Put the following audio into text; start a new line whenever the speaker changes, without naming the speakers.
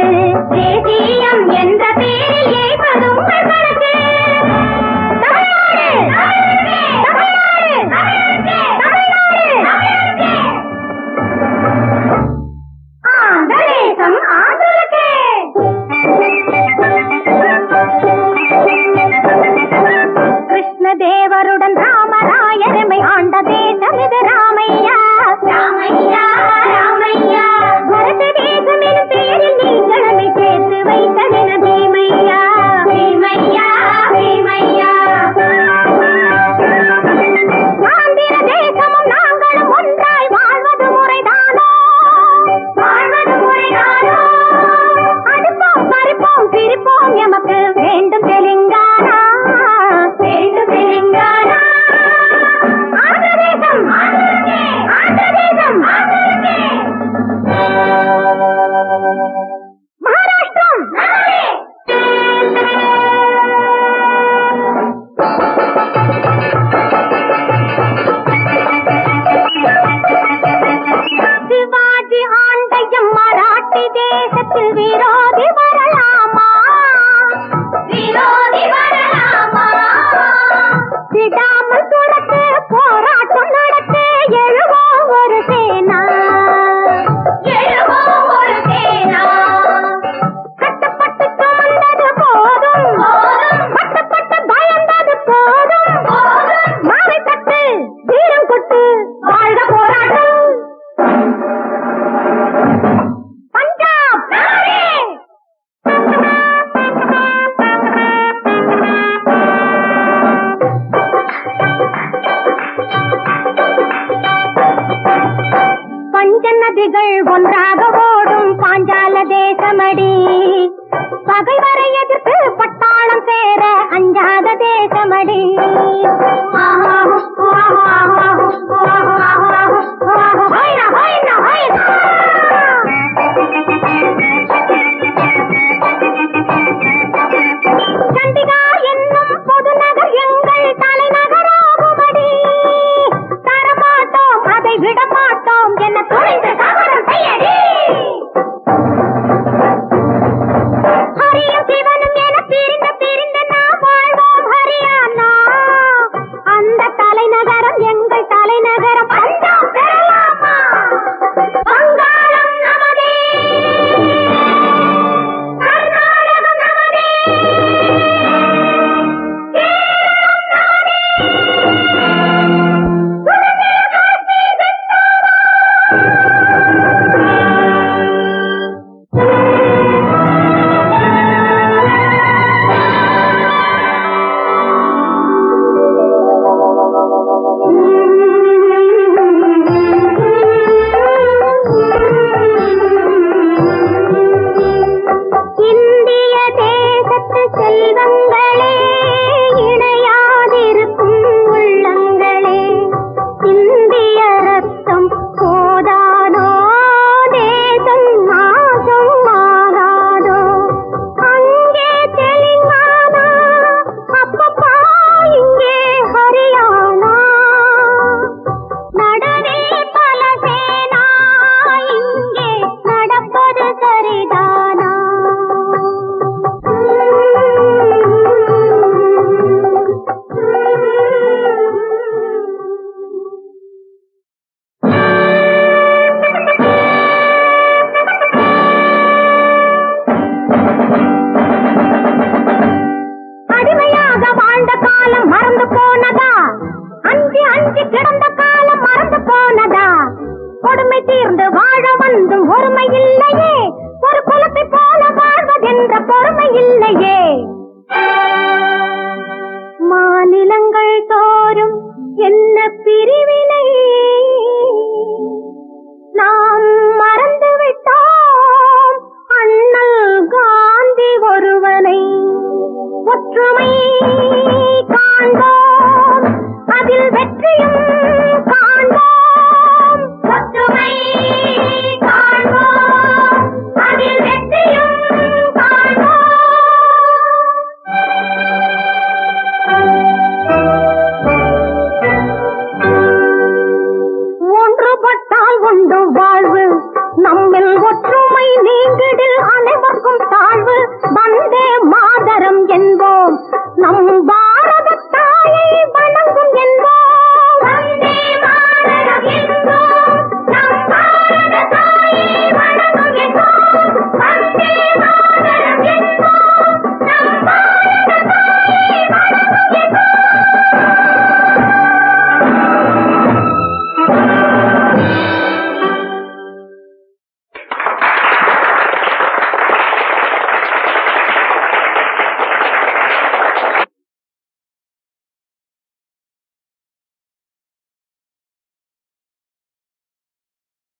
ஏ ஒன்றாக ஓடும் பாஞ்சால தேசமடி. பகைவரை எதிர்த்து பட்டாளம் சேர அஞ்சாத தேசமடி. மறந்து கிடந்த காலம் மறந்து போனதா? கொடுமை தீர்ந்து வாழ வந்தும் ஒருமை இல்லையே. ஒரு குலத்தை போல வாழ்வதென்ற பொறுமை இல்லையே.